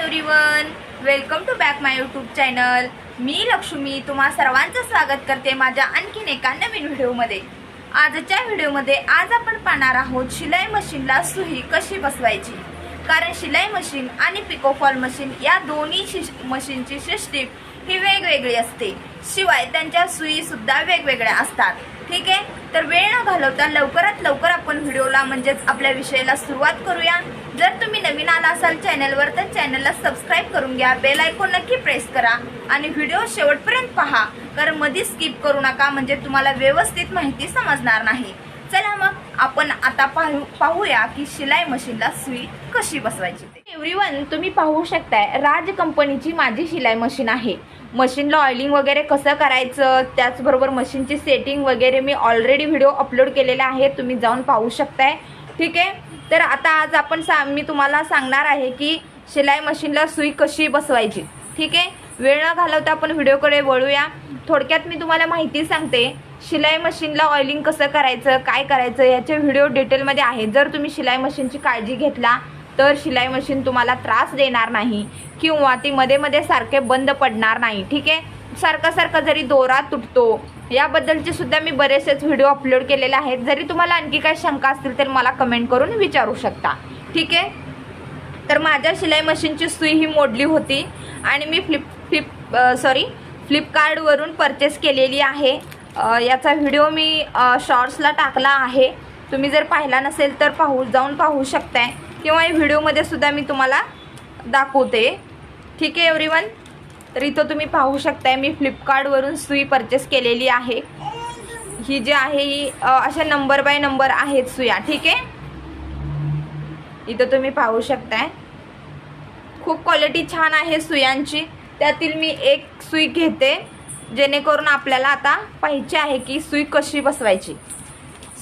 Everyone welcome to back my YouTube channel मी लक्ष्मी तुम्हा सर्वांचं स्वागत करते माझ्या आणखीन एका नवीन व्हिडिओमध्ये. आजच्या व्हिडिओमध्ये आज आपण पाहणार आहोत शिलाई मशीनला सुई कशी बसवायची? कारण शिलाई मशीन आणि पिकोफॉल मशीन या दोन्ही शिश- मशीनची सिस्टीम ही वेगवेगळी असते. शिवाय त्यांच्या सुईसुद्धा वेगवेगळ्या असतात. ठीक आहे? तर वेळ न घालवता लवकरात लवकर आपण व्हिडिओला म्हणजेच आपल्या विषयाला सुरुवात करूया. जर तुम्ही नवीन आला असाल चॅनलवर तर चॅनलला सबस्क्राईब करून घ्या. बेल ऐकून नक्की प्रेस करा आणि व्हिडिओ शेवटपर्यंत पहा. कारण मध्ये स्किप करू नका म्हणजे तुम्हाला व्यवस्थित माहिती समजणार नाही. चला मग आपण आता पाहू पाहूया की शिलाई मशीनला सुई कशी बसवायची एव्हरीवन तुम्ही पाहू शकताय राज कंपनीची माझी शिलाई मशीन आहे. मशीनला ऑइलिंग वगैरे कसं करायचं त्याचबरोबर मशीनची सेटिंग वगैरे मी ऑलरेडी व्हिडिओ अपलोड केलेले आहे तुम्ही जाऊन पाहू शकताय. ठीक आहे? तर आता आज आपण सा मी तुम्हाला सांगणार आहे की शिलाई मशीनला सुई कशी बसवायची. ठीक आहे? वेळ न घालवता आपण व्हिडिओकडे वळूया. थोडक्यात मी तुम्हाला माहिती सांगते शिलाई मशीनला ऑइलिंग कसं करायचं काय करायचं याचे व्हिडिओ डिटेलमध्ये आहेत. जर तुम्ही शिलाई मशीनची काळजी घेतला तर शिलाई मशीन तुम्हाला त्रास देणार नाही किंवा ती मध्ये मध्ये सारखे बंद पडणार नाही. ठीक आहे? सारखं सारखं जरी दोरा तुटतो याबद्दलचे सुद्धा मी बरेचसेच व्हिडिओ अपलोड केलेले आहेत. जरी तुम्हाला आणखी काही शंका असतील तर मला कमेंट करून विचारू शकता. ठीक आहे? तर माझ्या शिलाई मशीनची सुई ही मोडली होती आणि मी फ्लिप फ्लिप सॉरी फ्लिपकार्टवरून परचेस केलेली आहे. याचा व्हिडिओ मी शॉर्ट्सला टाकला आहे. तुम्ही जर पाहिला नसेल तर पाहू जाऊन पाहू शकताय. किंवा या व्हिडिओमध्ये सुद्धा मी तुम्हाला दाखवते. ठीक आहे एव्हरीवन तर इथं तुम्ही पाहू शकताय मी फ्लिपकार्टवरून सुई परचेस केलेली आहे. ही जी आहे ही अशा नंबर बाय नंबर आहेत सुया. ठीक आहे? इथं तुम्ही पाहू शकताय. खूप क्वालिटी छान आहे सुयांची. त्यातील मी एक सुई घेते. जेणेकरून आपल्याला आता पाहिजे आहे की सुई कशी बसवायची.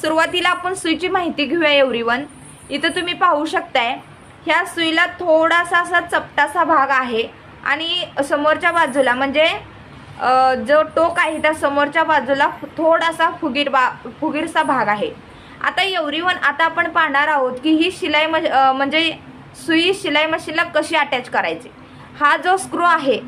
सुरुवातीला आपण सुईची माहिती घेऊया एव्हरीवन इथं तुम्ही पाहू शकताय ह्या सुईला थोडासा असा चपटासा भाग आहे आणि समोरच्या बाजूला म्हणजे जो टोक आहे त्या समोरच्या बाजूला थोडासा फुगीर बा फुगीरसा भाग आहे. आता एवरीवन आता आपण पाहणार आहोत की ही शिलाई मश म्हणजे सुई शिलाई मशीनला कशी अटॅच करायची. हा जो स्क्रू आहे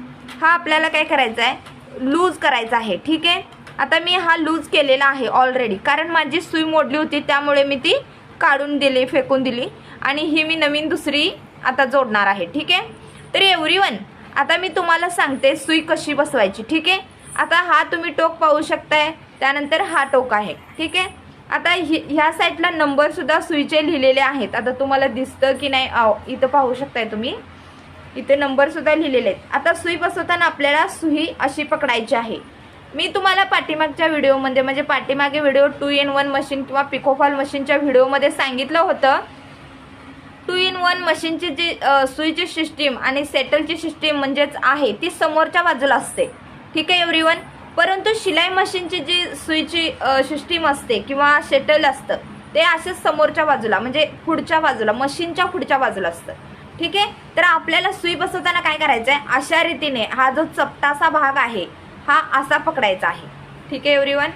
हा आपल्याला काय करायचा आहे लूज करायचा आहे ठीक आहे? आता मी हा लूज केलेला आहे ऑलरेडी कारण माझी सुई मोडली होती त्यामुळे मी ती काढून दिली फेकून दिली. आणि ही मी नवीन दुसरी आता जोडणार आहे ठीक आहे? तर एव्हरी आता मी तुम्हाला सांगते सुई कशी बसवायची ठीक आहे? आता हा तुम्ही टोक पाहू शकताय त्यानंतर हा टोक आहे ठीक आहे? आता हि ह्या साईडला नंबरसुद्धा सुईचे लिहिलेले आहेत. आता तुम्हाला दिसतं की नाही इथं पाहू शकताय तुम्ही. इथे नंबर सुद्धा लिहिलेले आहेत. आता सुई बसवताना आपल्याला सुई अशी पकडायची आहे. मी तुम्हाला पाठीमागच्या व्हिडिओमध्ये म्हणजे पाठीमागे video two in one machine किंवा पिकोफॉल मशीनच्या व्हिडिओमध्ये सांगितलं होतं. टू इन वन मशीनची जी सुईची सिस्टीम आणि सेटलची सिस्टीम म्हणजेच आहे ती समोरच्या बाजूला असते. ठीक आहे एव्हरीवन परंतु शिलाई मशीनची जी सुईची सिस्टीम असते किंवा शेटल असतं ते असेच समोरच्या बाजूला म्हणजे पुढच्या बाजूला मशीनच्या पुढच्या बाजूला असतं. ठीक आहे? तर आपल्याला सुई बसवताना काय करायचं आहे अशा रीतीने हा जो चपटासा भाग आहे हा असा पकडायचा आहे. ठीक आहे एव्हरीवन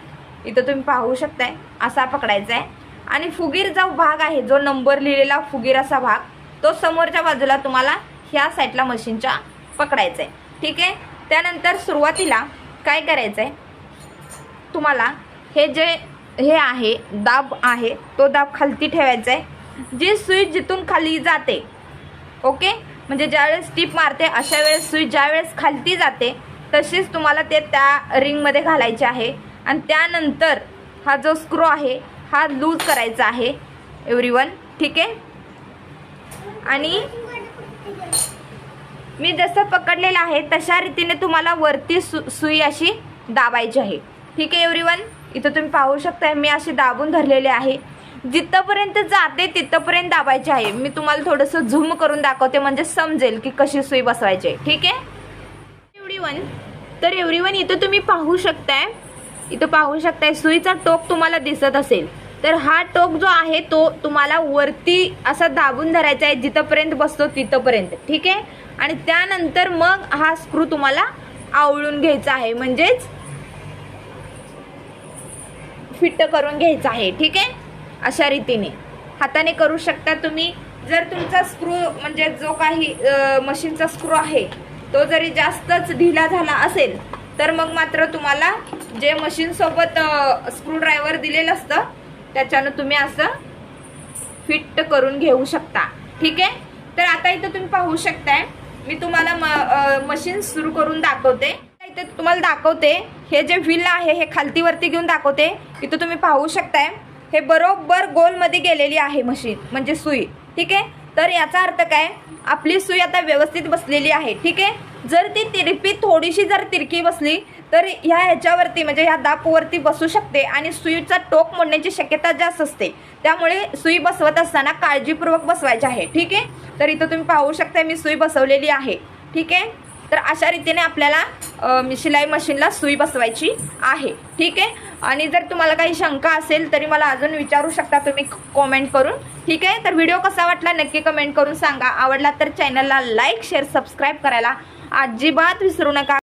इथं तुम्ही पाहू शकताय असा पकडायचा आहे आणि फुगीर जो भाग आहे जो नंबर लिहिलेला फुगीर असा भाग तो समोरच्या बाजूला तुम्हाला ह्या साईडला मशीनच्या पकडायचा आहे ठीक आहे? त्यानंतर सुरुवातीला काय करायचं आहे तुम्हाला हे जे हे आहे दाब आहे तो दाब खालती ठेवायचा आहे जी सुई जिथून खाली जाते ओके? म्हणजे ज्यावेळेस टीप मारते अशा वेळेस सुई ज्यावेळेस खालती जाते तशीच तुम्हाला ते त्या रिंगमध्ये घालायचे आहे. आणि त्यानंतर हा जो स्क्रू आहे हा लूज करायचा आहे. एव्हरी ठीक आहे? आणि मी जसं पकडलेलं आहे तशा रीतीने तुम्हाला वरती सु सुई अशी दाबायची आहे. ठीक आहे एव्हरीवन इथं तुम्ही पाहू शकताय मी अशी दाबून धरलेले आहे. जिथपर्यंत जाते तिथपर्यंत दाबायची आहे. मी तुम्हाला थोडंसं झूम करून दाखवते म्हणजे समजेल की कशी सुई बसवायची आहे. ठीक आहे? एव्हरीवन तर एव्हरीवन इथं तुम्ही पाहू शकताय. इथं पाहू शकताय सुईचा टोक तुम्हाला दिसत असेल. तर हा टोक जो आहे तो तुम्हाला वरती असा दाबून धरायचा आहे जिथपर्यंत बसतो तिथपर्यंत. ठीक आहे? आणि त्यानंतर मग हा स्क्रू तुम्हाला आवळून घ्यायचा आहे म्हणजेच फिट्ट करून घ्यायचा आहे. ठीक आहे? अशा रीतीने. हाताने करू शकता तुम्ही. जर तुमचा स्क्रू म्हणजे जो काही मशीनचा स्क्रू आहे तो जरी जास्तच ढिला झाला असेल तर मग मात्र तुम्हाला जे मशीनसोबत स्क्रू ड्रायव्हर दिलेलं असतं त्याच्यानं तुम्ही असं फिट करून घेऊ शकता. ठीक आहे? तर आता इथं तुम्ही पाहू शकताय मी तुम्हाला मशीन सुरू करून दाखवते. इथे तुम्हाला दाखवते हे जे व्हील आहे हे खालतीवरती घेऊन दाखवते. इथं तुम्ही पाहू शकताय हे बरोबर गोलमध्ये गेलेली आहे मशीन म्हणजे सुई. ठीक आहे? तर याचा अर्थ काय? आपली सुई आता व्यवस्थित बसलेली आहे. ठीक आहे? जर ती तिरपी थोडीशी जर तिरकी बसली तर ह्या ह्याच्यावरती म्हणजे ह्या दापवरती बसू शकते आणि सुईचा टोक मोडण्याची शक्यता जास्त असते. त्यामुळे सुई बसवत असताना काळजीपूर्वक बसवायची आहे. ठीक आहे? तर इथं तुम्ही पाहू शकता मी सुई बसवलेली आहे. ठीक आहे? तर अशा रीतीने आपल्याला शिलाई मशीनला सुई बसवायची आहे. ठीक आहे? आणि जर तुम्हाला काही शंका असेल तरी मला अजून विचारू शकता तुम्ही कॉमेंट करून. ठीक आहे? तर व्हिडिओ कसा वाटला नक्की कमेंट करून सांगा. आवडला तर चॅनलला लाईक शेअर सबस्क्राईब करायला अजिबात विसरू नका.